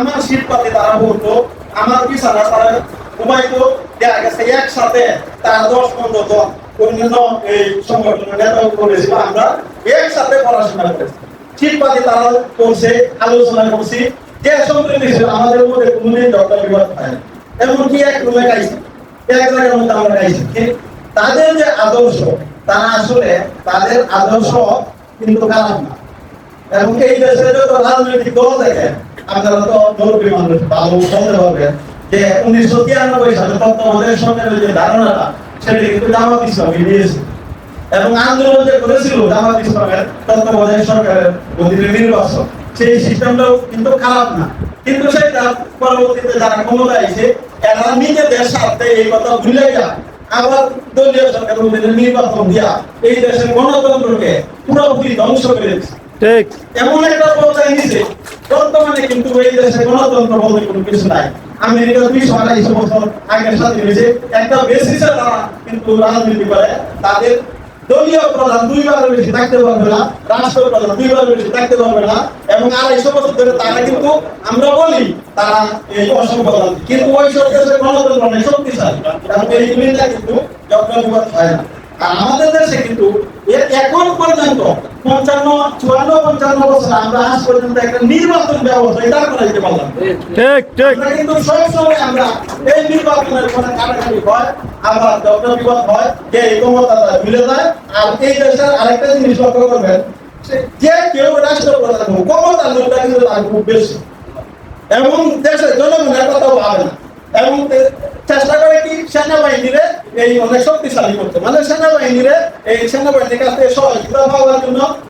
আমার শীত পাতে তারা বলতো আমার বিছানা তারা ঘুমাইতো, দেখা গেছে একসাথে তার দশ পনেরো জন অন্যান্য এই সংগঠনের নেতা করেছিল আমরা একসাথে পড়াশোনা করেছি। তারা করছে আলোচনা করছি, যে সম্পর্কে আমাদের মধ্যে কোনদিন হয় না। এমনকি এক রুমে গাইছি এক জায়গার মধ্যে আমরা গাইছি তাদের যে আদর্শ তারা আসলে তাদের আদর্শ কিন্তু খারাপ না। এবং এই দেশে যত রাজনৈতিক দল দেখেন আপনারা তো মুরব্বী মানুষ ভালো বলতে পারবেন যে উনিশশো তিরানব্বই সালে তত্ত্বাবধায়ক সরকারের যে ধারণাটা সেটা কিন্তু জামাত ইসলামী দিয়েছে। এবং আন্দোলন যে করেছিল জামাত ইসলামের তত্ত্বাবধায়ক সরকারের অধীনে নির্বাচন সেই সিস্টেমটাও কিন্তু খারাপ না। কিন্তু সেটা পরবর্তীতে যারা ক্ষমতা আইছে এরা নিজেদের স্বার্থে এই কথা ভুলে যায়। আবার দলীয় সরকারের অধীনে নির্বাচন দিয়া এই দেশের গণতন্ত্রকে পুরোপুরি ধ্বংস ঠিক। এমন একটা বর্তমানে কিন্তু এই দেশে গণতন্ত্র বলতে কোনো কিছু নাই। আমেরিকা দুইশো আড়াইশো বছর আগে স্বাধীন হয়েছে একটা বেসিসে তারা, কিন্তু রাজনীতি করে তাদের দলীয় প্রধান দুইবারের বেশি থাকতে পারবে না রাষ্ট্র প্রধান দুইবারের বেশি থাকতে পারবে না, এবং আড়াইশো বছর ধরে তারা কিন্তু, আমরা বলি, তারা এই অসম্প্রদান কিন্তু ওই দেশের গণতন্ত্র অনেক শক্তিশালী। এবং এই জিনিসটা কিন্তু হয় না। আর আমাদের দেশে কিন্তু এখন পর্যন্ত পঞ্চান্ন চুয়ান্ন পঞ্চান্ন বছর। আমরা আজ পর্যন্ত একটা নির্বাচন ব্যবস্থা এটা করে দিতে পারলাম। ঠিক ঠিক। কিন্তু সব আমরা এই নির্বাচনের কোনো কাটাকাটি হয় আবার ডক্টর বিপদ হয় যে এই ক্ষমতা মিলে যায় আর এই দেশের আরেকটা জিনিস লক্ষ্য করবেন যে কেউ রাষ্ট্রপ্রধান হোক ক্ষমতার লোকটা কিন্তু তার খুব বেশি। এবং দেশের জনগণের কথাও ভাবে না। এবং সেনাবাহিনীরে এই অনেক শক্তিশালী করতে। মানে সেনাবাহিনীরে এই সেনাবাহিনীর কাছে সহযোগিতা পাওয়ার জন্য